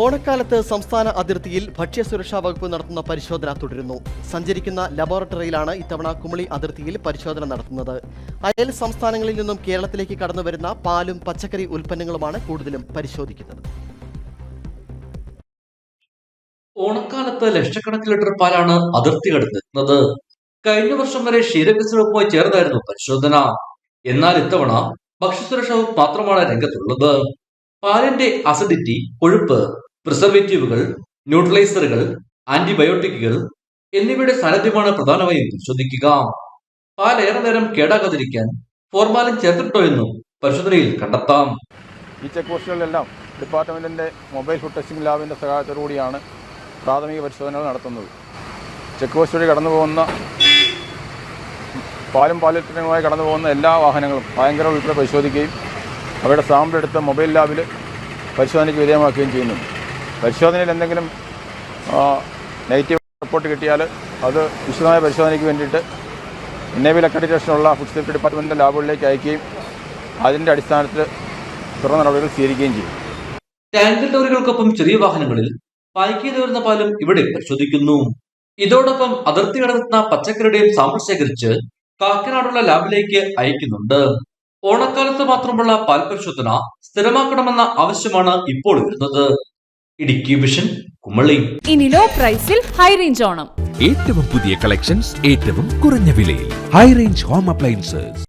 ഓണക്കാലത്ത് സംസ്ഥാന അതിർത്തിയിൽ ഭക്ഷ്യസുരക്ഷാ വകുപ്പ് നടത്തുന്ന പരിശോധന തുടരുന്നു. സഞ്ചരിക്കുന്ന ലബോറട്ടറിയിലാണ് ഇത്തവണ കുമളി അതിർത്തിയിൽ പരിശോധന നടത്തുന്നത്. അയൽ സംസ്ഥാനങ്ങളിൽ നിന്നും കേരളത്തിലേക്ക് കടന്നുവരുന്ന പാലും പച്ചക്കറി ഉൽപ്പന്നങ്ങളുമാണ് കൂടുതലും പരിശോധിക്കുന്നത്. ഓണക്കാലത്ത് ലക്ഷക്കണക്കിന് ലിറ്റർ പാലാണ് അതിർത്തി കടന്നെത്തുന്നത് കഴിഞ്ഞ വർഷം വരെ ക്ഷീരവികസനവുമായി ചേർന്നായിരുന്നു പരിശോധന. എന്നാൽ ഇത്തവണ ഭക്ഷ്യസുരക്ഷാ വകുപ്പ് മാത്രമാണ് രംഗത്തുള്ളത്. പാലിന്റെ അസിഡിറ്റി കൊഴുപ്പ് പ്രിസർവേറ്റീവുകൾ ന്യൂട്രലൈസറുകൾ ആന്റിബയോട്ടിക്കുകൾ എന്നിവയുടെ സാന്നിധ്യമാണ് പ്രധാനമായും പരിശോധിക്കുക. പാൽ ഏറെ നേരം കേടാകാതിരിക്കാൻ ഫോർമാലിൻ ചേർത്തിട്ടോ എന്നും പരിശോധനയിൽ കണ്ടെത്താം. ഈ ചെക്ക് പോസ്റ്റുകളിലെല്ലാം ഡിപ്പാർട്ട്മെന്റിന്റെ മൊബൈൽ ഫുഡ് ടെസ്റ്റിംഗ് ലാബിന്റെ സഹായത്തോടുകൂടിയാണ് പ്രാഥമിക പരിശോധനകൾ നടത്തുന്നത്. ചെക്ക് പോസ്റ്റ് വഴി കടന്നു പോകുന്ന പാലും പാലുൽപ്പന്നങ്ങളുമായി കടന്നു പോകുന്ന എല്ലാ വാഹനങ്ങളും ഭയങ്കര ഉൾപ്പെടെ പരിശോധിക്കുകയും അവയുടെ സാമ്പിൾ എടുത്ത് മൊബൈൽ ലാബിൽ പരിശോധനയ്ക്ക് വിധേയമാക്കുകയും ചെയ്യുന്നു. പരിശോധനയിൽ എന്തെങ്കിലും നെഗറ്റീവ് റിപ്പോർട്ട് കിട്ടിയാൽ അത് വിശദമായ പരിശോധനയ്ക്ക് വേണ്ടിയിട്ട് നേവൽ അക്രഡിറ്റേഷനുള്ള ഫുഡ് സേഫ്റ്റി ഡിപ്പാർട്ട്മെന്റിന്റെ ലാബുകളിലേക്ക് അയക്കുകയും അതിന്റെ അടിസ്ഥാനത്തിൽ തുടർ നടപടികൾ സ്വീകരിക്കുകയും ചെയ്യും. ടാങ്കർ ലോറികൾക്കൊപ്പം ചെറിയ വാഹനങ്ങളിൽ പായ്ക്ക് വരുന്ന പാലും ഇവിടെ പരിശോധിക്കുന്നു. ഇതോടൊപ്പം അതിർത്തി കടന്നെത്തുന്ന പച്ചക്കറിയുടെയും സാമ്പിൾ ശേഖരിച്ച് കാക്കനാടുള്ള ലാബിലേക്ക് അയക്കുന്നുണ്ട്. ഓണക്കാലത്ത് മാത്രമുള്ള പാൽ പരിശോധന സ്ഥിരമാക്കണമെന്ന ആവശ്യമാണ് ഇപ്പോൾ വരുന്നത്. ഇടുക്കി വിഷൻ കുമളി. ഇനി ലോ പ്രൈസിൽ ഹൈ റേഞ്ച് ഓണം. ഏറ്റവും പുതിയ കളക്ഷൻസ് ഏറ്റവും കുറഞ്ഞ വിലയിൽ. High range home appliances.